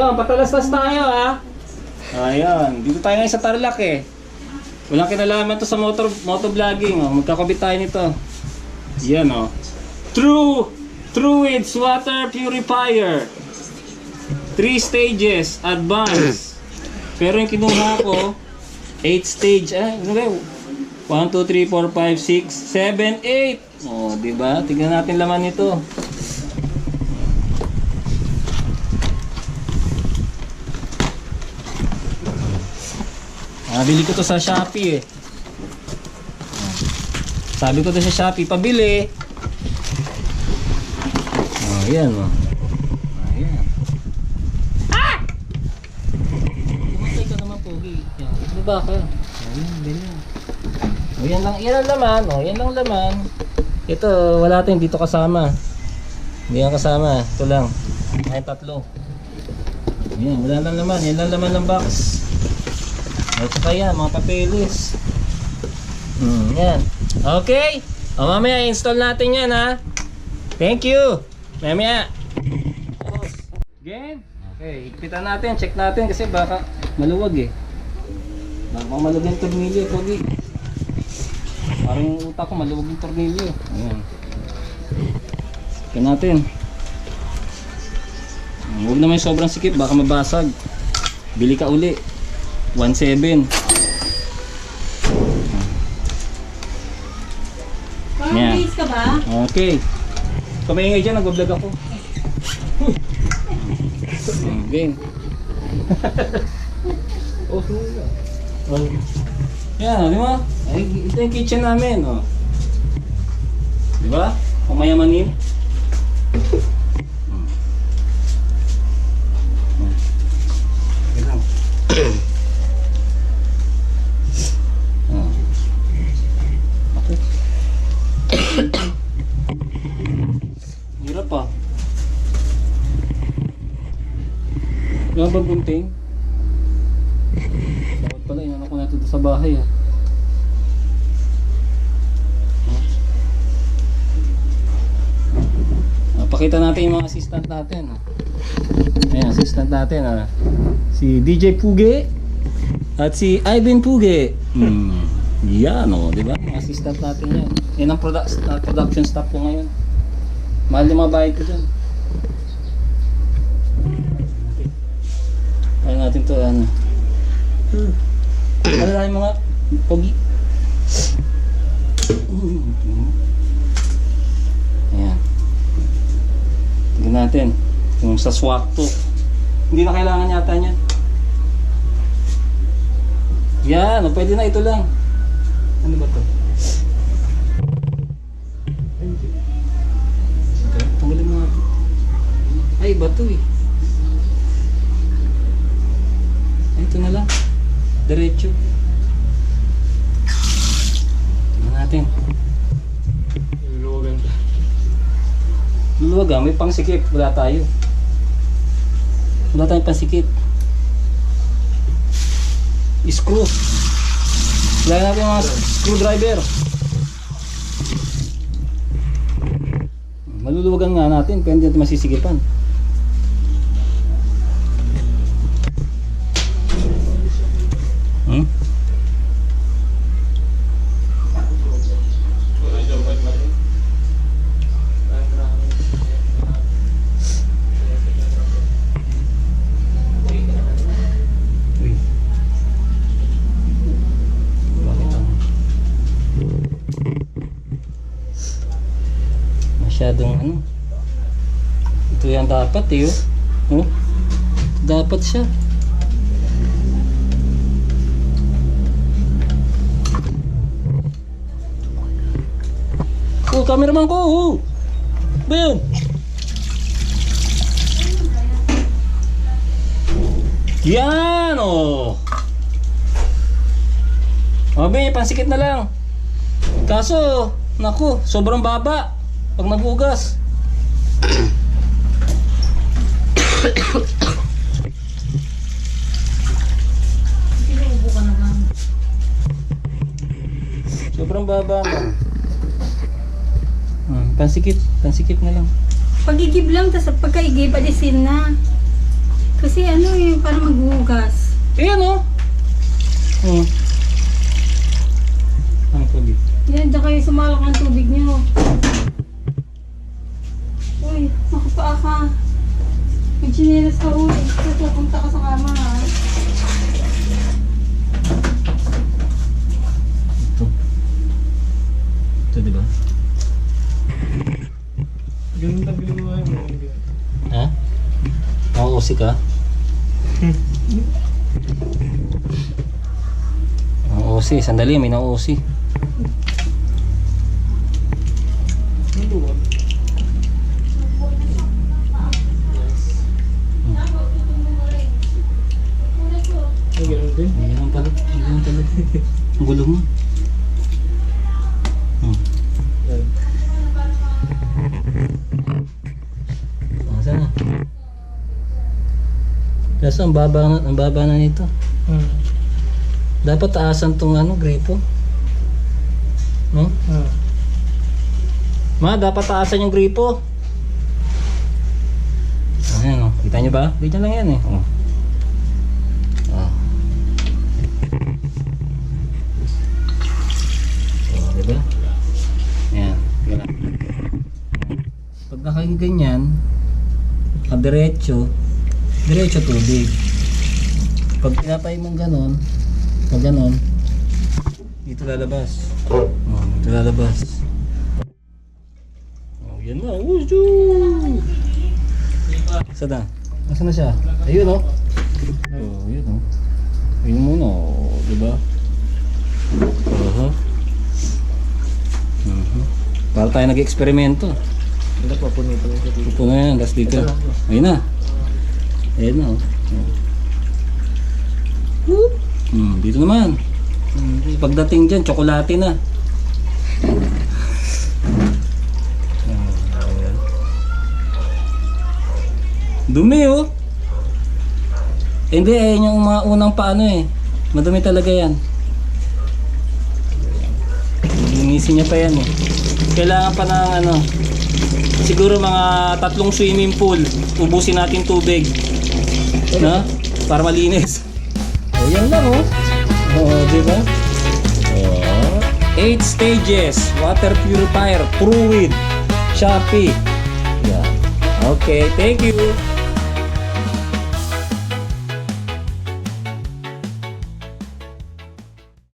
Ayun, patalastas tayo ha. Ayun, dito tayo ngayon sa Tarlac eh. Walang kinalaman to sa motor motovlogging oh. Magkakabit tayo nito. Yan oh. True Truids water purifier. Three stages, advance. Pero yung kinuha ko, 8 stage, ah, ano ba? 1, 2, 3, 4, 5, 6, 7, 8. Oh, di ba? Tignan natin laman nito. Nabili ko to sa Shopee eh. Sabi ko to sa Shopee, pabili. Oh, yan oh. Ayan. Ah! Kumatay ka naman, Pogi. Yan. Ano ba ka? Ayan, ganyan. O, yan lang, yan ang laman. O, yan lang laman. Ito, wala tayong dito kasama. Hindi yan kasama. Ito lang. Ay, tatlo. Yan, wala lang laman. Yan lang laman ng box. At saka yan, mga papeles. Hmm, yan. Okay. O, mamaya, install natin yan, ha? Thank you. Mamaya. Again. Okay, ikpitan natin. Check natin kasi baka maluwag eh. Baka maluwag yung tornilyo, Pogi. Parang yung utak ko maluwag yung tornilyo. Ayan. Check natin. Huwag naman sobrang sikip, baka mabasag. Bili ka uli. 1.7. Parang Yeah. base ka ba? Okay. Kumaingay dyan, nag-vlog ako. Okay. oh, oh. Yan, di ba? Ay, ito yung kitchen namin, oh. Di ba? Kumayamanin. Hmm. Hmm. Okay lang. Oh. Okay. Hirap pa. Yung bang gunting? Dapat pala, inano ko na ito sa bahay ah. Ah, pakita natin yung mga assistant natin. ah. Ayan, assistant natin ah. Si DJ Puge at si Ivan Puge. Hmm. Yan oh, di ba? Mga assistant natin yan. Yan ang product, uh, production staff ko ngayon. Mahal yung mga bayad ko dyan. Kaya natin to ano. Hmm. Ano na yung mga pogi. Ayan. Tignan natin. Yung sa swak to. Hindi na kailangan yata niyan. Yan, pwede na ito lang. Ano ba to? Tanggalin mo natin. Ay, iba to eh. Ay, ito na lang. Diretso. Tingnan natin. Luluwagan ka. Luluwag ah, may pangsikip. Wala tayo. Wala tayong pangsikip. Screw. Wala natin mga screwdriver. Maluluwagan nga natin, hindi natin masisikipan. Hmm? Uy. Bakit ang... Masyadong ano... Ito yan dapat eh oh. Oh. Dapat siya. Oh, cameraman ko. Oh. Ba yun? Yan oh. Mabi, pansikit na lang. Kaso, naku, sobrang baba. Pag nagugas. Sobrang baba mo. Hmm, pansikit, pansikit na lang. Pagigib lang, tapos pagkaigib, alisin na. Kasi ano eh, para maghugas. Eh, ano? Hmm. Ang pagi. Yan, dyan kayo sumalak ng tubig niyo. Chinelas ka uy. Kasi pupunta ka sa kama ha. Ito. Ito, di ba? Ganun tabi mo nga yun. Ha? Nauusi ka? Nauusi. Sandali, may nauusi. Ang luwag. Ay, ganun din. Hindi lang pala. Hindi lang pala. Ang gulo mo. Hmm. Yan. Ah, na? Kaso ang baba na, ang baba na nito. Hmm. Dapat taasan tong ano, gripo. No? Ah. Ma, dapat taasan yung gripo. Ayan o. Kita nyo ba? Ganyan lang yan eh. Oh. Oh. Oh, diba? Ayan. Tingnan lang. Nakaganyan, diretso, diretso tubig. Pag pinapay mong ganon, pag ganon, dito lalabas. Oh, dito lalabas. Oh, yan na. Wuju! Saan na? Nasaan na siya? Ayun oh. Oh, yun oh. Ayun muna oh. Diba? Uh-huh. Uh-huh. Para tayo nag-eksperimento. Hindi pa puno pa tubig. Pupo na yan. Last dito. Ayun na. Ayun na oh. Hmm, dito naman. Hmm, Pagdating dyan, tsokolate na. Dumi oh. Hindi, eh, yung mga unang paano eh. Madumi talaga yan. Linisin niya pa yan eh. Kailangan pa ng ano, siguro mga tatlong swimming pool. Ubusin natin tubig. Na? Para malinis. O yan lang oh. Oo, di ba? Oh. Eight stages. Water purifier. With Shopee. Yeah. Okay, thank you.